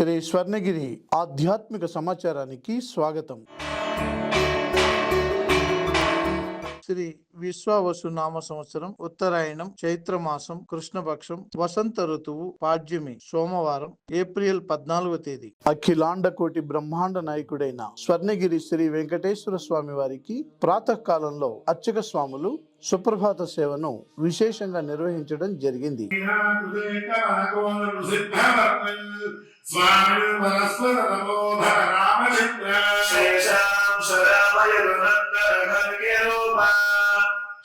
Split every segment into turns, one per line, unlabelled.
శ్రీ స్వర్ణగిరి ఆధ్యాత్మిక సమాచారానికి స్వాగతం శ్రీ విశ్వావసు నామ సంవత్సరం ఉత్తరాయణం చైత్రమాసం కృష్ణపక్షం వసంత ఋతువు పాడ్యమి సోమవారం ఏప్రిల్ పద్నాలుగో తేదీ. అఖిలాండ కోటి బ్రహ్మాండ నాయకుడైన స్వర్ణగిరి శ్రీ వెంకటేశ్వర స్వామి వారికి ప్రాతకాలంలో అర్చక స్వాములు సుప్రభాత సేవను విశేషంగా నిర్వహించడం జరిగింది.
స్వామి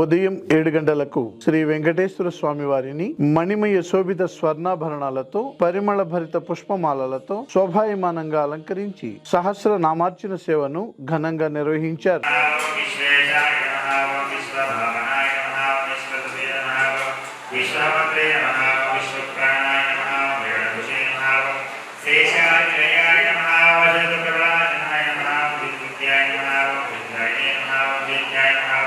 ఉదయం ఏడు గంటలకు శ్రీ వెంకటేశ్వర స్వామి వారిని మణిమయ శోభిత స్వర్ణాభరణాలతో పరిమళ భరిత పుష్పమాలలతో శోభాయమానంగా అలంకరించి సహస్ర నామార్చన సేవను ఘనంగా నిర్వహించారు
విశ్వేశాయ నమః విశ్వభావనాయ నమః విశ్వతవే నమః విశ్వమంత్రే నమః విశ్వప్రాణాయ నమః వేదభుషే నమః శేషాయ జయాయ నమః వజదుకరాజనాయ నమః విద్యాయ నమః విద్యాయ నమః విద్యాయ నమః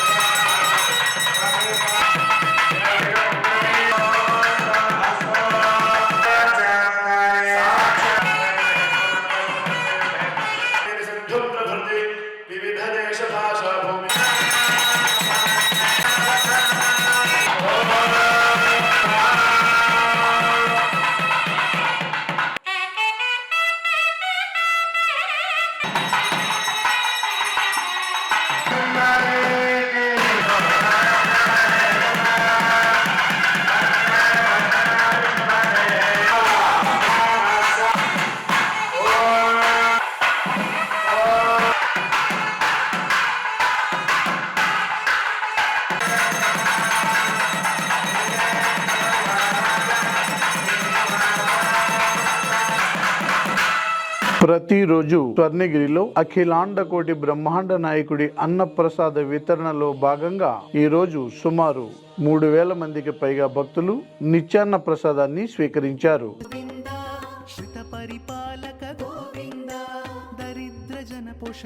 ప్రతిరోజు స్వర్ణగిరిలో అఖిలాండ కోటి బ్రహ్మాండ నాయకుడి అన్నప్రసాద వితరణలో భాగంగా ఈరోజు సుమారు మూడు వేల మందికి పైగా భక్తులు నిత్యాన్న ప్రసాదాన్ని స్వీకరించారు.
పరిపాలక గోవింద దరిద్ర జన పోష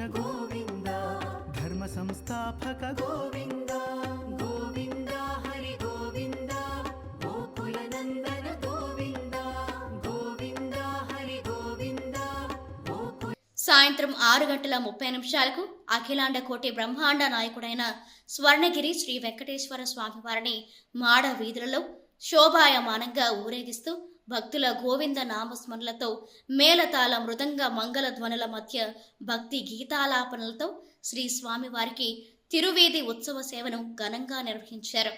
సాయంత్రం ఆరు గంటల ముప్పై నిమిషాలకు అఖిలాండ కోటి బ్రహ్మాండ నాయకుడైన స్వర్ణగిరి శ్రీ వెంకటేశ్వర స్వామివారిని మాడ వీధులలో శోభాయమానంగా ఊరేగిస్తూ భక్తుల గోవింద నామస్మరణలతో మేళతాళ మృదంగ మంగళ ధ్వనుల మధ్య భక్తి గీతాలాపనలతో శ్రీ స్వామివారికి తిరువేది ఉత్సవ సేవను ఘనంగా నిర్వహించారు.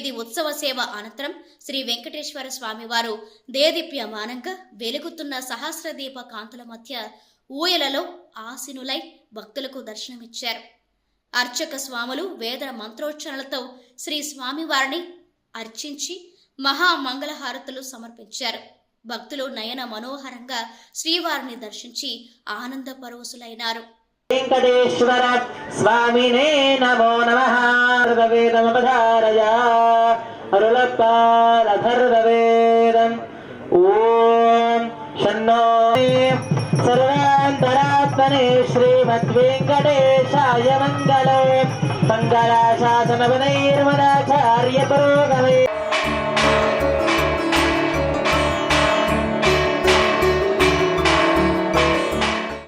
వీధి ఉత్సవ సేవ అనంతరం శ్రీ వెంకటేశ్వర స్వామివారు దేదీప్యమానంగా వెలుగుతున్న సహస్రదీప కాంతుల మధ్య ఊయలలో ఆసినులై భక్తులకు దర్శనమిచ్చారు. అర్చక స్వాములు వేద మంత్రోచ్చరణలతో శ్రీ స్వామివారిని అర్చించి మహామంగళహారతులు సమర్పించారు. భక్తులు నయన మనోహరంగా శ్రీవారిని దర్శించి ఆనంద పరవశులైనారు
వెంకటేశ్వర స్వామినే నమో నమ. శ్రీమద్వేంకటేశాయ మంగళం. మంగళాశాసనవనైర్మదాచార్య పురోగమే